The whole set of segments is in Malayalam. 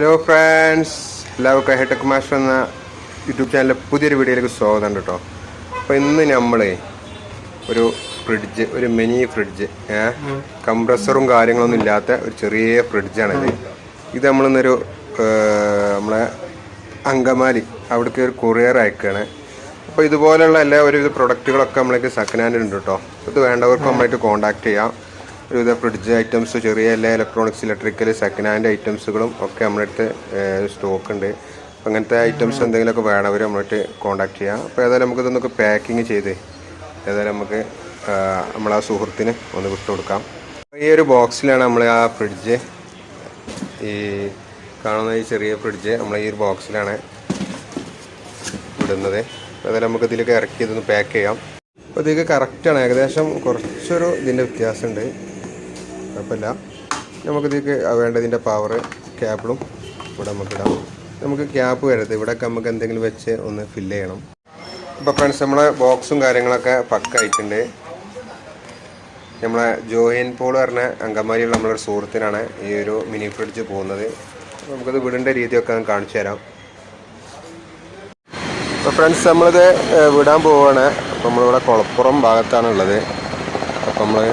ഹലോ ഫ്രണ്ട്സ് എല്ലാവർക്കും ഹെടെക് മാസ്റ്റർ എന്ന യൂട്യൂബ് ചാനലിലെ പുതിയൊരു വീഡിയോയിലേക്ക് സ്വാഗതം കേട്ടോ. അപ്പോൾ ഇന്ന് നമ്മൾ ഒരു ഫ്രിഡ്ജ് ഒരു മിനി ഫ്രിഡ്ജ് കംപ്രസറും കാര്യങ്ങളൊന്നും ഇല്ലാത്ത ഒരു ചെറിയ ഫ്രിഡ്ജാണിത് ഇത് നമ്മളിന്നൊരു നമ്മളെ അങ്കമാലി അവിടേക്ക് ഒരു കൊറിയർ അയക്കുകയാണ് അപ്പോൾ ഇതുപോലെയുള്ള എല്ലാ ഒരുവിധ പ്രൊഡക്റ്റുകളൊക്കെ നമ്മളേക്ക് സെക്കൻഡ് ഹാൻഡ് ഉണ്ട് കേട്ടോ ഇത് വേണ്ടവർക്ക് നമ്മളായിട്ട് കോൺടാക്ട് ചെയ്യാം. ഒരുവിധ ഫ്രിഡ്ജ് ഐറ്റംസ് ചെറിയ എല്ലാ ഇലക്ട്രോണിക്സ് ഇലക്ട്രിക്കൽ സെക്കൻഡ് ഹാൻഡ് ഐറ്റംസുകളും ഒക്കെ നമ്മളടുത്ത് സ്റ്റോക്ക് ഉണ്ട്. അങ്ങനത്തെ ഐറ്റംസ് എന്തെങ്കിലുമൊക്കെ വേണവർ നമ്മളായിട്ട് കോൺടാക്ട് ചെയ്യാം. അപ്പോൾ ഏതായാലും നമുക്ക് ഇതൊന്നൊക്കെ പാക്കിങ് ചെയ്ത് ഏതായാലും നമുക്ക് നമ്മൾ ആ സുഹൃത്തിന് ഒന്ന് വിട്ടു കൊടുക്കാം. ഈ ഒരു ബോക്സിലാണ് നമ്മൾ ആ ഫ്രിഡ്ജ് ഈ കാണുന്ന ഈ ചെറിയ ഫ്രിഡ്ജ് നമ്മൾ ഈ ഒരു ബോക്സിലാണ് വിടുന്നത് അതായത് നമുക്ക് ഇതിലേക്ക് ഇറക്കി ഇതൊന്ന് പാക്ക് ചെയ്യാം. അപ്പോൾ ഇതിലേക്ക് കറക്റ്റാണ് ഏകദേശം കുറച്ചൊരു ഇതിന്റെ വ്യത്യാസമുണ്ട്. കുഴപ്പമില്ല. നമുക്ക് ഇതിലേക്ക് വേണ്ടതിന്റെ പവർ ക്യാപ്പിളും ഇവിടെ നമുക്ക് ഇടാം നമുക്ക് ക്യാപ്പ് വരരുത് ഇവിടെയൊക്കെ നമുക്ക് എന്തെങ്കിലും വെച്ച് ഒന്ന് ഫില്ല് ചെയ്യണം. അപ്പോൾ ഫ്രണ്ട്സ് നമ്മളെ ബോക്സും കാര്യങ്ങളൊക്കെ പക്ക ആയിട്ടുണ്ട് നമ്മളെ ജോയിൻ പോൾ പറഞ്ഞ അങ്കമാലിയുള്ള നമ്മളൊരു സുഹൃത്തിനാണ് ഈ ഒരു മിനി ഫ്രിഡ്ജ് പോകുന്നത്. നമുക്കത് വിടേണ്ട രീതിയൊക്കെ ഞാൻ കാണിച്ചു തരാം. അപ്പോൾ ഫ്രണ്ട്സ് നമ്മളിത് വിടാൻ പോവുകയാണ് അപ്പോൾ നമ്മളിവിടെ കുളപ്പുറം ഭാഗത്താണുള്ളത്. അപ്പം നമ്മൾ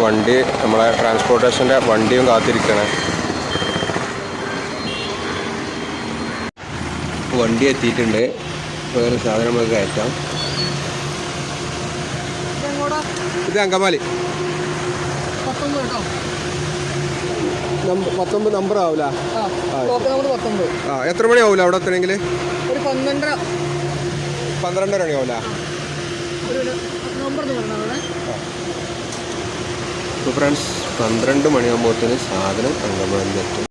വണ്ടി നമ്മളെ ട്രാൻസ്പോർട്ടേഷന്റെ വണ്ടിയും കാത്തിരിക്കണേ. വണ്ടി എത്തിയിട്ടുണ്ട്. വേറെ സാധനങ്ങൾ സാധനം നമുക്ക് കയറ്റാം. ഇത് അങ്കമാലി. പത്തൊമ്പത് നമ്പർ ആവില്ല ആ എത്ര മണി ആവില്ല അവിടെ എത്തണമെങ്കിൽ പന്ത്രണ്ടര. പന്ത്രണ്ടര മണി ആവില്ല ഒരു നമ്പർ ഇപ്പോൾ ഫ്രണ്ട്സ് പന്ത്രണ്ട് മണിയാകുമ്പോഴത്തേന് സാധനം അങ്കമാലിയിൽ എത്തും